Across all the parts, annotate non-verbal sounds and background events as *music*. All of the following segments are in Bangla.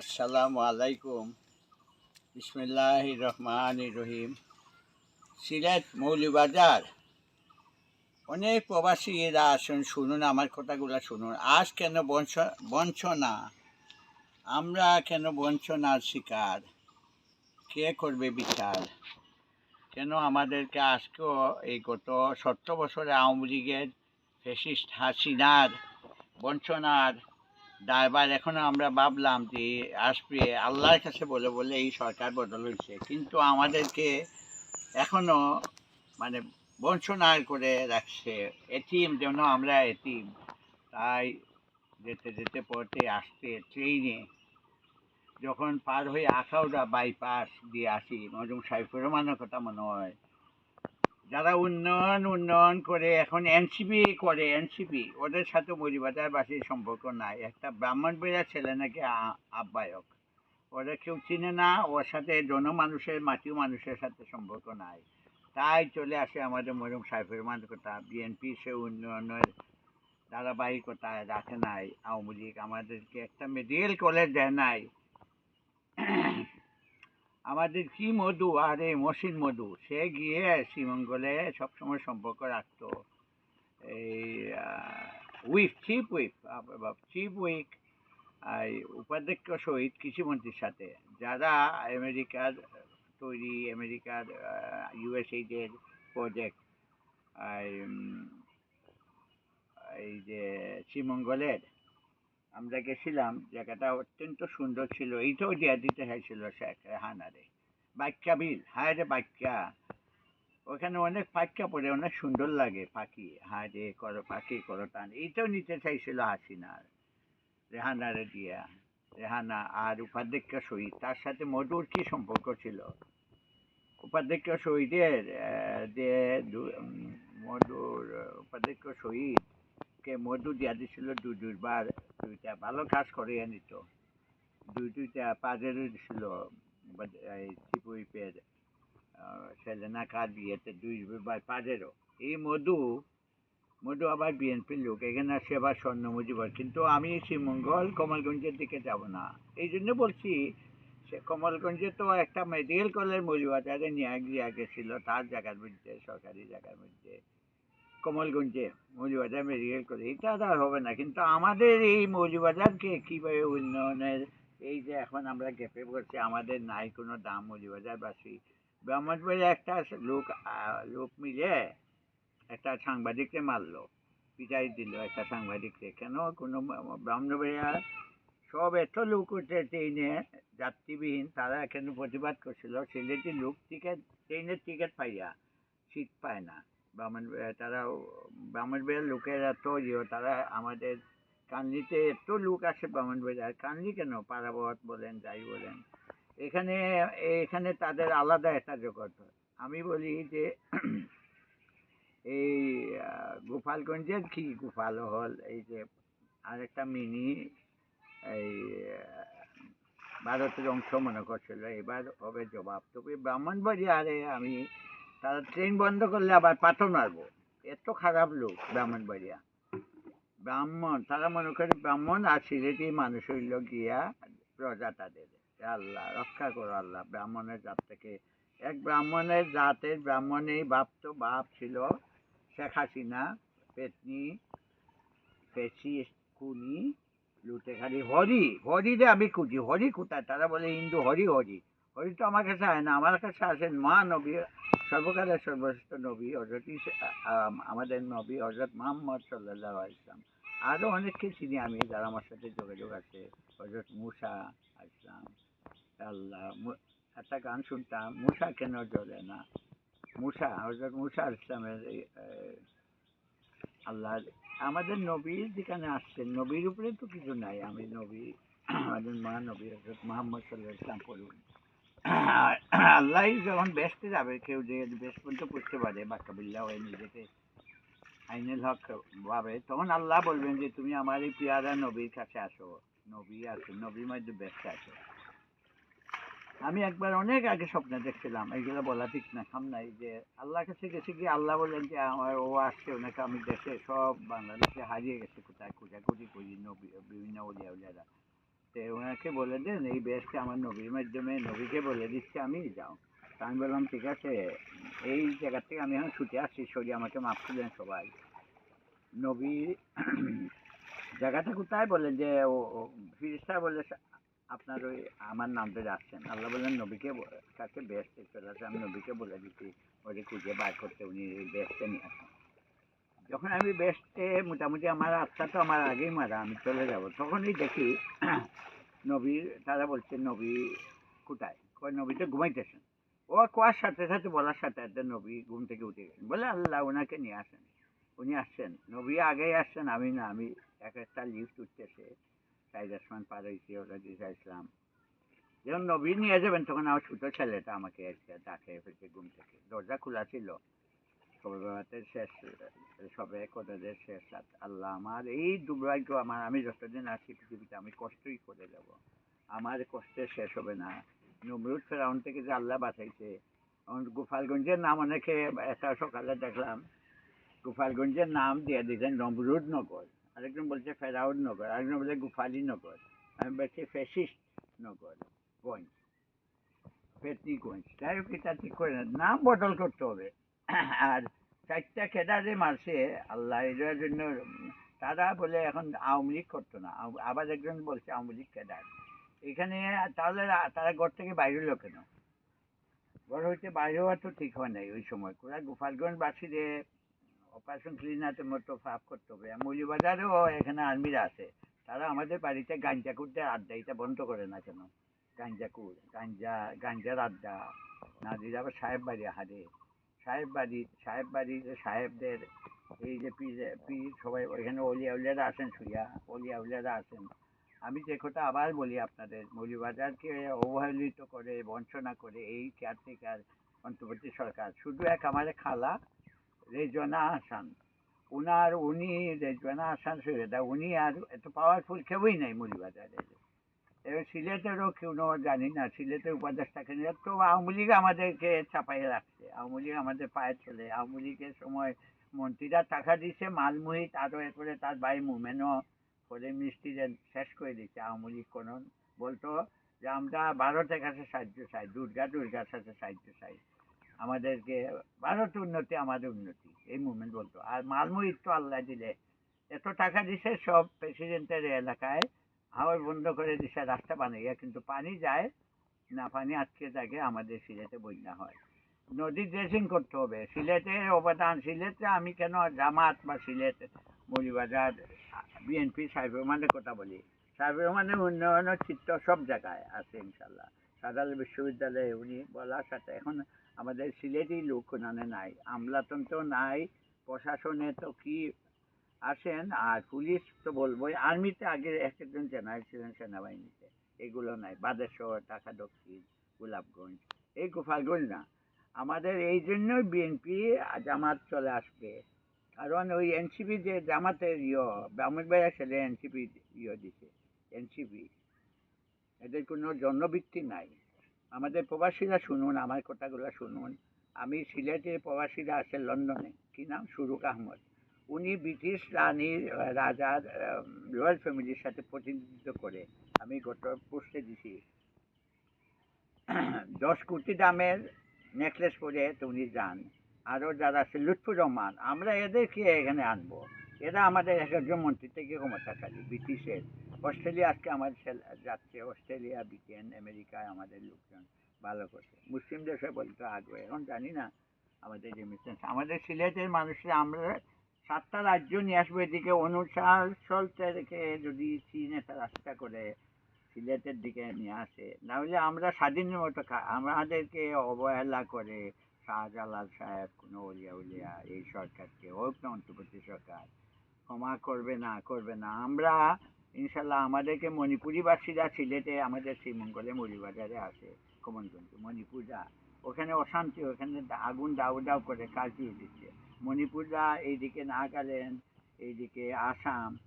আসসালামু আলাইকুম। বিসমিল্লাহ রহমান রহিম। সিলেট মৌলিবাজার অনেক প্রবাসীরা আসুন, শুনুন আমার কথাগুলো শুনুন। আজ কেন বঞ্চ, বঞ্চনা? আমরা কেন বঞ্চনার শিকার? কে করবে বিচার? কেন আমাদেরকে আজকেও এই গত সত্তর বছরে আওয়ামী লীগের ফেসিস্ট হাসিনার বঞ্চনার দায়বার এখনও আমরা ভাবলাম যে আসবে, আল্লাহর কাছে বলে বলে এই সরকার বদল হয়েছে। কিন্তু আমাদেরকে এখনও মানে বঞ্চনার করে রাখছে। এটিএম যেন আমরা এটিম তাই যেতে যেতে পড়তে আসতে ট্রেনে। যখন পার হয়ে আখাউড়া বাইপাস দিয়ে আসি মজুম সাইফুর রহমানের কথা মনে হয়। যারা উন্নয়ন উন্নয়ন করে, এখন এনসিপি করে এনসিপি ওদের সাথে মরিবাজারবাসীর সম্পর্ক নাই। একটা ব্রাহ্মণবেড়া ছেলে নাকি আহ্বায়ক। ওরা কেউ চিনে না, ওর সাথে জনমানুষের মাটি মানুষের সাথে সম্পর্ক নাই। তাই চলে আসে আমাদের মরুম রহমানের কথা। বিএনপি সে উন্নয়নের ধারাবাহিকতায় রাখে নাই। আওয়ামী লীগ আমাদেরকে একটা মেডিকেল কলেজ দেয় নাই। আমাদের কি মধু? আরে মসিন মধু। সে গিয়ে শ্রীমঙ্গলে সবসময় সম্পর্ক রাখতো। এই উইক চিফ উইক চিপ উইক উপাধ্যক্ষ সহিত কৃষিমন্ত্রীর সাথে। যারা আমেরিকার তৈরি, আমেরিকার ইউএসএইডের প্রজেক্ট এই যে, শ্রীমঙ্গলের আমরা গেছিলাম, জায়গাটা অত্যন্ত সুন্দর ছিল। এইটাও দেওয়া দিতে হয়েছিল শেখ রেহানারে বাক্যা বিল। হায় রে বাক্যা ওখানে অনেক পাক্কা পড়ে, অনেক সুন্দর লাগে পাখি। হায় রে, করো পাখি, করো টান। এইটাও নিতে চাইছিল হাসিনার রেহানারে দিয়া। রেহানা আর উপাধ্যক্ষ শহীদ। তার সাথে মধুর কি সম্পর্ক ছিল? উপাধ্যক্ষ শহীদের যে মধুর উপাধ্যক্ষ শহীদ কে মধু দিয়া দিছিল দুই দুইবার দুইটা ভালো কাজ করে নিত দুই দুইটা পাজেরও দিছিল এই চিপুইপের সেলেনা কার বিয়েতে দুই দুইবার পাজেরও এই মধু মধু আবার বিএনপির লোক, এখানে সেবা স্বর্ণ মুজিবর কিন্তু আমি শ্রীমঙ্গল কমলগঞ্জের দিকে যাব না। এই জন্য বলছি, সে কমলগঞ্জে তো একটা মেডিকেল কলেজ মৌলিবাজারে নিয়ে গিয়ে গেছিল, তার জায়গার মধ্যে, সরকারি জায়গার মধ্যে। কমলগঞ্জে মৌলিবাজার মেডিকেল কলেজ। এটা আর হবে না, কিন্তু আমাদের এই মৌলিবাজারকে কীভাবে উন্নয়নের, এই যে এখন আমরা গেপে পড়ছি, আমাদের নাই কোনো দাম মৌলিবাজারবাসী ব্রাহ্মণবাড়ি একটা লোক লোক মিলে একটা সাংবাদিককে মারলো, পিটাই দিল একটা সাংবাদিককে। কেন? কোনো ব্রাহ্মণবাড়িয়া সব এত লোক উঠে ট্রেনে, যাত্রীবিহীন, তারা এখানে প্রতিবাদ করছিল? সিলেটি লোক টিকিট ট্রেনের টিকিট পাইয়া, সিট পায় না। ব্রাহ্মণ তারা ব্রাহ্মণবাড়িয়ার লোকের ইয়ে তারা আমাদের কান্দিতে এত লোক আছে আসে ব্রাহ্মণবাড়িয়ার, কান্দি কেন? পারাবত বলেন, যাই বলেন। এখানে এখানে তাদের আলাদা একটা জগৎ আমি বলি যে, এই গোপালগঞ্জের কি গোপাল হল এই যে আরেকটা মিনি, এই ভারতের অংশ মনে করছিল, এবার হবে জবাব। তবে ব্রাহ্মণবাড়িয়ারে আমি তারা ট্রেন বন্ধ করলে আবার পাথর মারবো। এত খারাপ লোক ব্রাহ্মণ ব্রাহ্মণবাড়িয়া। ব্রাহ্মণ, তারা মনে করে ব্রাহ্মণ আর সিলেটি মানুষ হইল গিয়া প্রজা তাদের আল্লাহ, রক্ষা করো আল্লাহ, ব্রাহ্মণের জাত থেকে। এক ব্রাহ্মণের জাতের ব্রাহ্মণেই বাপ তো বাপ ছিল। শেখ হাসিনা, পেতনি, পেশি কুনি লুটেখালি, হরি। হরিরে আমি খুঁজি। হরি কোথায়? তারা বলে হিন্দু হরি হরি। হরি তো আমার কাছে হয় না। আমার কাছে আসেন মহানবী সর্বকালের সর্বশ্রেষ্ঠ নবী হজরত আমাদের নবী হজরত মোহাম্মদ সাল্লাহ ইসলাম আরও অনেককে চিনি আমি যারা আমার সাথে যোগাযোগ আছে। হজরত মুসা আসলাম আল্লাহ একটা গান শুনতাম, মুসা কেন জ্বলে না? মুসা হজরত মুসা ইসলামের আল্লাহ আমাদের নবীর যেখানে আসছেন, নবীর উপরে তো কিছু নাই। আমি নবী, আমাদের মহানবী হজরত মোহাম্মদ সাল্লাহ ইসলাম পড়ুন আল্লাহ যখন বেসতে যাবে, কেউ যে বেশ পর্যন্ত পড়তে পারে বাক্যাবিল্লা হয়ে নিজেকে আইনুল হক ভাবে, তখন আল্লাহ বলবেন যে, তুমি আমার এই পিয়ারা নবীর কাছে আসো, নবী আছে, নবীর মধ্যে ব্যস্ত আছে। আমি একবার অনেক আগে স্বপ্ন দেখছিলাম এইগুলো বলা ঠিক না, খাম নাই, যে আল্লাহর কাছে গেছে গিয়ে আল্লাহ বললেন যে, আমার ও আসছে, ওনাকে আমি দেশে সব বাংলাদেশে হারিয়ে গেছে, কোথায় খোঁজাখুঁজি করি, নবী, বিভিন্ন উলিয়া উলিয়ারা। ওনাকে বলে দেন, এই বেশটা আমার নবীর মাধ্যমে নবীকে বলে দিচ্ছে আমি, যাও। আমি বললাম, ঠিক আছে। এই জায়গা থেকে আমি এখন ছুটে আসছি, সরি, আমাকে মাফ করলেন সবাই। নবী জায়গাটা কোথায় বলে যে, ও ফিরিস্তা বলে, আপনার ওই আমার নাম ধরে আসছেন আল্লাহ বললেন, নবীকে কাছে বেস্ট চলে আসে, আমি নবীকে বলে দিচ্ছি। ওরে খুঁজে বার করতে উনি বেস্টটা নিয়ে আসেন। যখন আমি বেস্টে মোটামুটি আমার আত্মা তো আমার আগেই মারা, আমি চলে যাব। তখনই দেখি *clears throat* নবীর তারা বলছে, নবী কোথায়? কয়, নবী তো ঘুমাইতেছেন। ও কোয়ার সাথে সাথে বলার সাথে সাথে নবী ঘুম থেকে উঠে গেছেন বলে, আল্লাহ ওনাকে নিয়ে আসেন। উনি আসছেন। নবী আগেই আসছেন, আমি না, আমি এক একটা লিফট উঠতেছে। সাইদ আসমান পার হয়েছি ওরা দিশা ইসলাম। যখন নবী নিয়ে যাবেন, তখন আমার ছোটো ছেলেটা আমাকে ডাকে ফেলছে ঘুম থেকে। দরজা খোলা ছিল। সবে শেষ, সবে কোথাদের শেষ আল্লাহ আমার, এই দুর্ভাগ্য আমার। আমি যতদিন আছি পৃথিবীতে আমি কষ্টই করে যাব। আমার কষ্টের শেষ হবে না। নমরুদ ফেরাউন থেকে যে আল্লাহ বাঁচাইছে গোপালগঞ্জের নাম অনেকে একটা সকালে দেখলাম, গোপালগঞ্জের নাম দিয়ে দিয়েছেন নমরুদ নগর। আরেকজন বলছে ফেরাউন নগর, আরেকজন বলছে গোপালী নগর। আমি বলছি ফেসিস্ট নগর, গঞ্জ, ফেতনিগঞ্জ। যাই হোক, এটা ঠিক করে না, নাম বদল করতে হবে। আর চারটা কেদারে মারছে, আল্লাহ এটার জন্য, তারা বলে এখন আওয়ামী লীগ করতো না। আবার একজন বলছে আওয়ামী লীগ কেদার এখানে তাহলে তারা ঘর থেকে বাইরে হলো কেন? ঘর হইতে বাইরে হওয়া তো ঠিক হয় নাই ওই সময়। কোরা গোপালগঞ্জ বাসীরে অপারেশন ক্লিনারের মতো ফাপ করতে হবে। মৌলিবাজারেও এখানে আর্মিরা আছে। তারা আমাদের বাড়িতে গাঞ্জা করতে আড্ডা, এটা বন্ধ করে না কেন? গাঞ্জা কুর গাঞ্জা, গাঞ্জার আড্ডা। নাজির আবার সাহেব বাড়ি, হারে। সাহেব বাড়ি সাহেব বাড়ির সাহেবদের এই যে পীর পীর সবাই ওইখানে অলিয়া উলিয়ারা আসেন শুইয়া অলিয়া উলিয়ারা আসেন। আমি যে কথা আবার বলি আপনাদের মৌলিবাজারকে অবহেলিত করে, বঞ্চনা করে, এই কেয়ারটেকার অন্তর্বর্তী সরকার, শুধু এক আমার খালা রেজনা হাসান। উনার উনি রেজনা হাসান সৈয়দা, উনি আর এত পাওয়ারফুল কেউই নাই মৌলিবাজারে এবার সিলেটেরও কেউ জানি না, সিলেটের উপদেষ্টাকে নিয়ে তো আওয়ামী লীগ আমাদেরকে চাপাইয়ে রাখছে, আওয়ামী লীগ আমাদের পায়ে চলে, আওয়ামী লীগের সময় মন্ত্রীরা টাকা দিছে মালমুহিত, আরও এরপরে তার ভাই মুমেনও করে মিস্ত্রিদের শেষ করে দিচ্ছে আওয়ামী লীগ কোনো, বলতো যে আমরা ভারতের কাছে সাহায্য চাই, দুর্গা দুর্গার সাথে সাহায্য চাই, আমাদেরকে, ভারত উন্নতি, আমাদের উন্নতি, এই মুভমেন্ট বলতো, আর মালমুহিত তো আল্লাহ দিলে, এত টাকা দিছে সব প্রেসিডেন্টের এলাকায় হাওয়ার বন্ধ করে দিছে, রাস্তা বানিয়ে কিন্তু পানি যায় না, পানি আটকে থাকে, আমাদের সিলেটে বন্যা হয়। নদী ড্রেসিং করতে হবে। সিলেটের অবদান, সিলেটে আমি কেন জামাত বা সিলেট মৌলিবাজার বিএনপি, সাহেব রহমানের কথা বলি? সাহেব রহমানের উন্নয়নের চিত্র সব জায়গায় আছে ইনশাল্লাহ সাদাল বিশ্ববিদ্যালয়ে উনি বলার সাথে, এখন আমাদের সিলেটেই লোক ওনানে নাই, আমলাতন্ত্র নাই, প্রশাসনে তো কি আসেন আর পুলিশ তো বলবোই, আর্মিতে আগে এক একজন জেনারেল ছিলেন সেনাবাহিনীতে। এগুলো নাই বাদেশ্বর ঢাকা দক্ষিণ, গোলাপগঞ্জ, এই গোপালগঞ্জ না। আমাদের এই জন্যই বিএনপি জামাত চলে আসবে। কারণ ওই এনসিপি যে জামাতের ইয়ে বামুন ভাইয়া ছেলে এনসিপি ইয় দিছে এনসিপি এদের কোনো জন্মবৃত্তি নাই। আমাদের প্রবাসীরা শুনুন, আমার কথাগুলো শুনুন। আমি সিলেটের প্রবাসীরা আছে লন্ডনে। কি নাম? সুরুক আহমদ। উনি ব্রিটিশ রানীর রাজার রয়্যাল ফ্যামিলির সাথে প্রতিনিধিত্ব করে। আমি গত পোস্টে দিছি। *clears throat* দশ কোটি দামের নেকলেস পরে উনি যান। আরও যারা আছে, লুৎফুর রহমান, আমরা এদেরকে এখানে আনব। এরা আমাদের এক একজন মন্ত্রী থেকে ক্ষমতাশালী, ব্রিটিশের। অস্ট্রেলিয়া আজকে আমাদের যাচ্ছে, অস্ট্রেলিয়া, ব্রিটেন, আমেরিকায় আমাদের লোকজন ভালো করছে। মুসলিম দেশে বলতে আগ্রহ এখন জানি না আমাদের যে মিশন আমাদের সিলেটের মানুষরা আমরা সাতটা রাজ্য নিয়ে আসব এদিকে। অনুশাসন থেকে যদি চীন একটা রাস্তা করে সিলেটের দিকে নিয়ে আসে। নাহলে আমরা স্বাধীনের মতো আমাদেরকে অবহেলা করে শাহজালাল সাহেব, কোনো উলিয়া উলিয়া, এই সরকারকে হোক না, অন্তর্বর্তী সরকার, ক্ষমা করবে না করবে না। আমরা, ইনশাল্লাহ, আমাদেরকে মণিপুরিবাসীরা সিলেটে, আমাদের শ্রীমঙ্গলে মৌলিবাজারে আসে, কমনগঞ্জ মণিপুররা। ওখানে অশান্তি, ওখানে আগুন দাউ দাউ করে কাটিয়ে দিচ্ছে। মণিপুররা এইদিকে নাগাল্যান্ড, এইদিকে আসাম,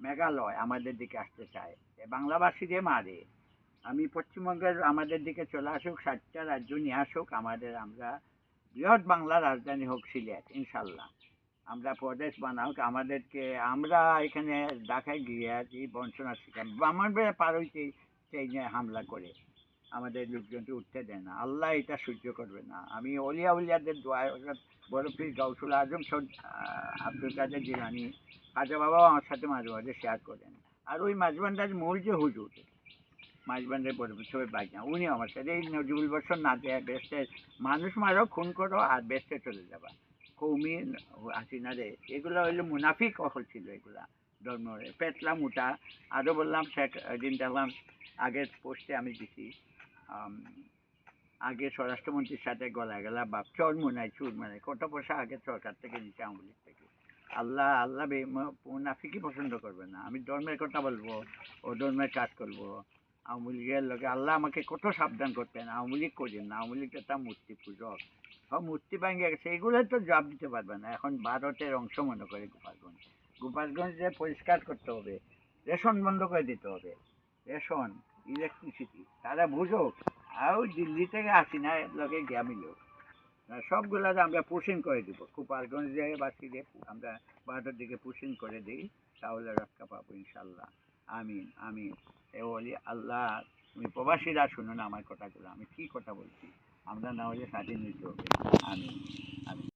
মেঘালয় আমাদের দিকে আসতে চায়। এ বাংলাভাষীদের মারে। আমি পশ্চিমবঙ্গের আমাদের দিকে চলে আসুক, সাতটা রাজ্য নিয়ে আসুক, আমাদের আমরা বৃহৎ বাংলা রাজধানী হোক সিলেট, ইনশাল্লাহ। আমরা প্রদেশ বানাও আমাদেরকে আমরা এখানে ঢাকায় গিয়ে আছি বঞ্চনা শিখাম ব্রাহ্মণবাড়িয়া পার হইতে সেই হামলা করে। আমাদের লোকজনকে উঠতে দেয় না। আল্লাহ এটা সহ্য করবে না। আমি অলিয়া উলিয়াদের দোয়া বড় পীর গাউসুল আজম আব্দুল কাদের জিলানি, খাজা বাবাও আমার সাথে মাঝে মাঝে শেয়ার করেন। আর ওই মাঝবান্ডার মূল যে হুজুর মাঝবান্ডার বড় সবাই বাইক না উনি আমার সাথে এই নজরুল বছর না দেয় বেস্টে মানুষ মারো, খুন করো আর বেস্টে চলে যাবা। কৌমি হাসিনা রে এগুলো হইল মুনাফিক অকল ছিল এগুলা। ধর্মরে পেটলা মোটা। আরও বললাম, শেখ দিন দেখলাম আগের পোস্টে আমি দিছি। আগে স্বরাষ্ট্রমন্ত্রীর সাথে গলা গেলা বাপ চর মুনাই চুর মুনাই কত পয়সা আগে সরকার থেকে নিচে আওয়ামী থেকে? আল্লাহ আল্লাহ মুনাফিকই পছন্দ করবে না। আমি ধর্মের কথা বলব, ও ধর্মের কাজ করব। আওয়ামী লীগের লোকে, আল্লাহ আমাকে কত সাবধান করতেন। আওয়ামী লীগ করেন না, আওয়ামী লীগ একটা মূর্তি পুজো সব মূর্তি ভেঙে গেছে এগুলো তো জবাব দিতে পারবে না। এখন ভারতের অংশ মনে করে গোপালগঞ্জ। গোপালগঞ্জে পরিষ্কার করতে হবে, রেশন বন্ধ করে দিতে হবে। রেশন ইলেকট্রিসিটি তারা বুঝুক আর দিল্লি থেকে আসি না লোকে গিয়া লোক। সবগুলো আমরা পুশিং করে দিব। গোপালগঞ্জে বাসীদের আমরা ভারতের দিকে পুশিং করে দিই, তাহলে রক্ষা পাবো ইনশাল্লাহ। আমিন আমিন। এ বলি, আল্লাহ, তুমি প্রবাসীরা শুনুন আমার কথাগুলো, আমি কি কথা বলছি? আমরা না হলে স্বাধীন নিতে হবে। আমিন আমিন।